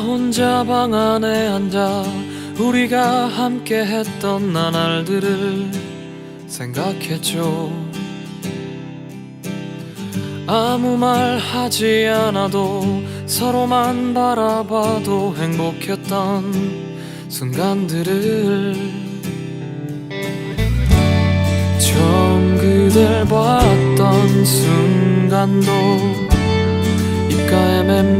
혼자 방 안에 앉아 우리가 함께 했던 나날들을 생각했죠. 아무 말 하지 않아도 서로만 바라봐도 행복했던 순간들을 처음 그댈 봤던 순간도 입가에 맴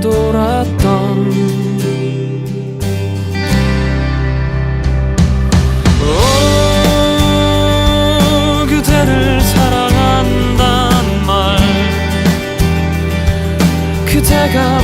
그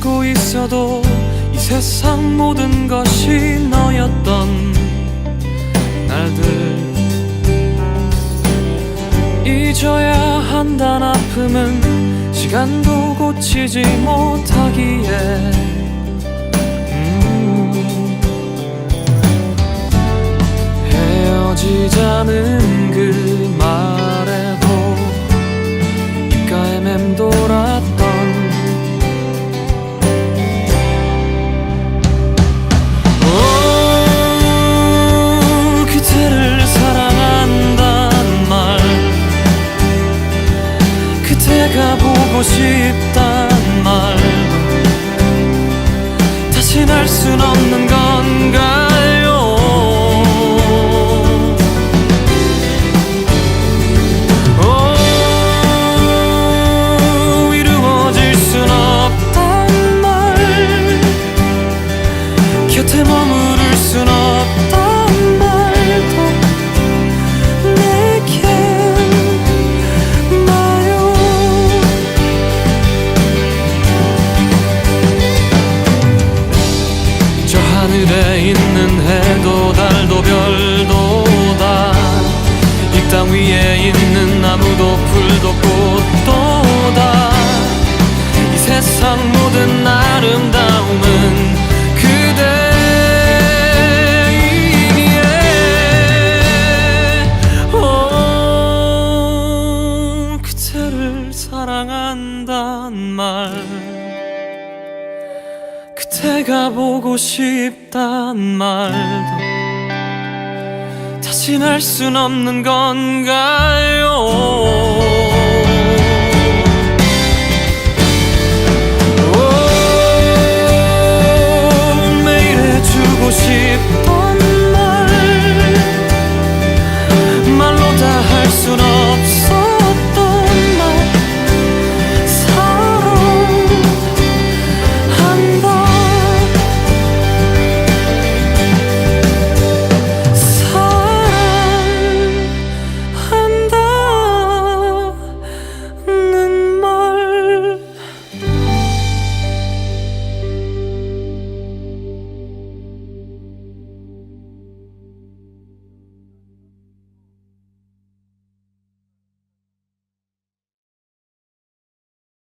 감고 있어도 이 세상 모든 것이 너였던 날들. 잊어야 한단 아픔은 시간도 고치지 못하기에 싶단 말. 다시 날 순 없는 건가 별도 다. 이 땅 위에 있는 나무도 풀도 꽃도 다. 이 세상 모든 아름다움은 그대이기에. 오 그대를 사랑한단 말. 그대가 보고 싶단 말도 날순 없는 건가요